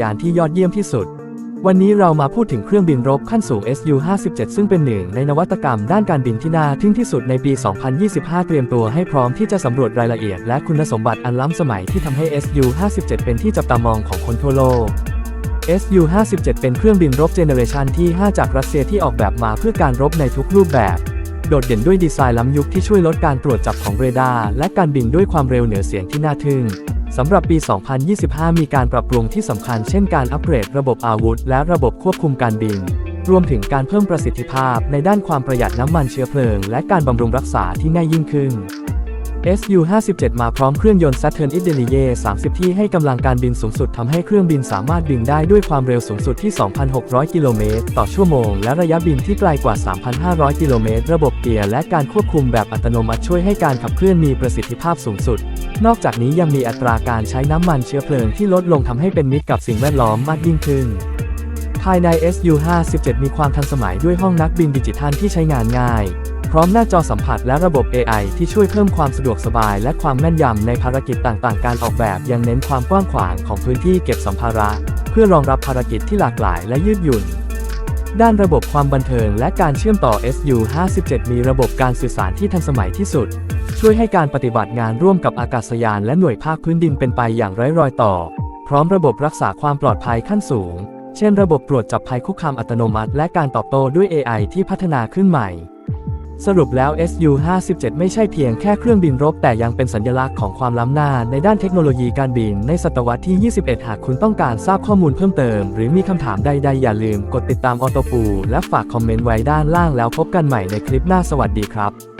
ยานที่ยอดเยี่ยมที่สุด วันนี้เรามาพูดถึงเครื่องบินรบขั้นสูง Su-57 ซึ่งเป็นหนึ่งในนวัตกรรมด้านการบินที่น่าทึ่งที่สุดในปี 2025 เตรียมตัวให้พร้อมที่จะสำรวจรายละเอียดและคุณสมบัติอันล้ำสมัยที่ทำให้ Su-57 เป็นที่จับตามองของคนทั่วโลก Su-57 เป็นเครื่องบินรบเจเนเรชันที่ 5 จากรัสเซียที่ออกแบบมาเพื่อการรบในทุกรูปแบบ โดดเด่นด้วยดีไซน์ล้ำยุคที่ช่วยลดการตรวจจับของเรดาร์และการบินด้วยความเร็วเหนือเสียงที่น่าทึ่ง สำหรับปี 2025 มีการปรับปรุงที่สำคัญเช่นการอัปเกรดระบบอาวุธ และระบบควบคุมการบิน รวมถึงการเพิ่มประสิทธิภาพในด้านความประหยัดน้ำมันเชื้อเพลิง และการบำรุงรักษาที่ง่ายยิ่งขึ้น Su-57 มาพร้อมเครื่องยนต์ Saturn i d e l i e 30 ที่ให้กำลังการบินสูงสุดทำให้เครื่องบินสามารถบินได้ด้วยความเร็วสูงสุดที่ 2,600 กิโลเมตรต่อชั่วโมง และระยะบินที่ไกลกว่า 3,500 กิโลเมตร ระบบเกียร์และการควบคุมแบบอัตโนมัติช่วยให้การขับเคลื่อนมีประสิทธิภาพสูงสุด นอกจากนี้ยังมีอัตราการใช้น้ำมันเชื้อเพลิงที่ลดลงทำให้เป็นมิตรกับสิ่งแวดล้อมมากยิ่งขึ้นภายใน Su-57 มีความทันสมัยด้วยห้องนักบินดิจิทัลที่ใช้งานง่าย ร้อมหน้าจอสัมผัสและระบบ AI ที่ช่วยเพิ่มความสะดวกสบายและความแม่นยำในภารกิจต่างๆ การออกแบบยังเน้นความกว้างขวางของพื้นที่เก็บสัมภาระ เพื่อรองรับภารกิจที่หลากหลายและยืดหยุ่น ด้านระบบความบันเทิงและการเชื่อมต่อ Su-57 มีระบบการสื่อสารที่ทันสมัยที่สุด ช่วยให้การปฏิบัติงานร่วมกับอากาศยานและหน่วยภาคพื้นดินเป็นไปอย่างไร้รอยต่อ พร้อมระบบรักษาความปลอดภัยขั้นสูง เช่น ระบบตรวจจับภัยคุกคามอัตโนมัติ และการตอบโต้ด้วย AI ที่พัฒนาขึ้นใหม่ สรุปแล้ว Su-57 ไม่ใช่เพียงแค่เครื่องบินรบ แต่ยังเป็นสัญลักษณ์ของความล้ำหน้าในด้านเทคโนโลยีการบินในศตวรรษที่ 21 หากคุณต้องการทราบข้อมูลเพิ่มเติม หรือมีคำถามใดๆ อย่าลืมกดติดตามออโตปูและฝากคอมเมนต์ไว้ด้านล่างแล้วพบกันใหม่ในคลิปหน้าสวัสดีครับ